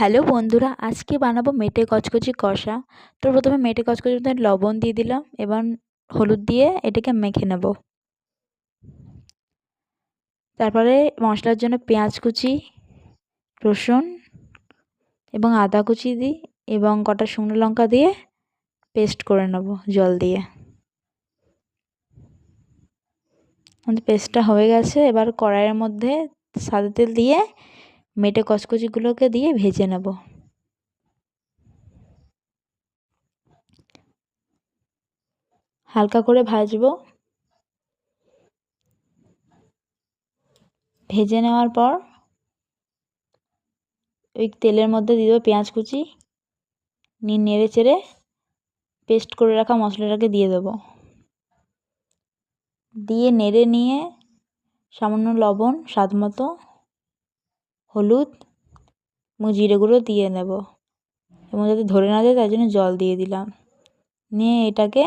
Hello বন্ধুরা, আজকে বানাবো মেটে কচকচি কষা। তো প্রথমে মেটে কচকচির মধ্যে লবণ দিয়ে দিলাম, এবার হলুদ দিয়ে এটাকে মেখে নেব। তারপরে মশলার জন্য পেঁয়াজ কুচি, রসুন এবং আদা কুচি দিই এবং কটা শুকনো লঙ্কা দিয়ে পেস্ট করে নেব জল দিয়ে। আমাদের পেস্টটা হয়ে গেছে, এবার কড়াইয়ের মধ্যে সাদা তেল দিয়ে মেটে কচকচিগুলোকে দিয়ে ভেজে নেব। হালকা করে ভাজবো। ভেজে নেওয়ার পর ওই তেলের মধ্যে দিয়ে দেবো পেঁয়াজ কুচি। নিয়ে নেড়ে চেড়ে পেস্ট করে রাখা মশলাটাকে দিয়ে দেবো। দিয়ে নেড়ে নিয়ে সামান্য লবণ স্বাদ মতো হলুদ এবং জিরে গুঁড়ো দিয়ে নেব এবং যাতে ধরে না যায় তাই জন্য জল দিয়ে দিলাম। নিয়ে এটাকে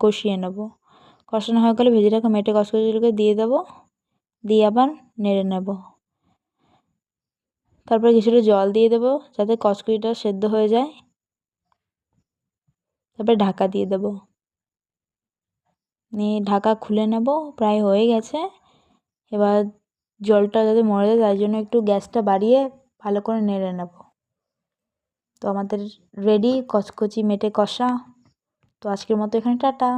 কষিয়ে নেব। কষানো হয়ে গেলে ভেজে রাখা মেটে কষকচিগুলোকে দিয়ে দেবো। দিয়ে আবার নেড়ে নেব। তারপরে কিছুটা জল দিয়ে দেবো যাতে কচকচিটা সেদ্ধ হয়ে যায়। তারপরে ঢাকা দিয়ে দেবো। নিয়ে ঢাকা খুলে নেব, প্রায় হয়ে গেছে। এবার জলটা যাতে মরে যায়, তাই জন্য একটু গ্যাসটা বাড়িয়ে ভালো করে নেড়ে নেব। তো আমাদের রেডি কচকচি, মেটে কষা। তো আজকের মতো এখানে টাটা।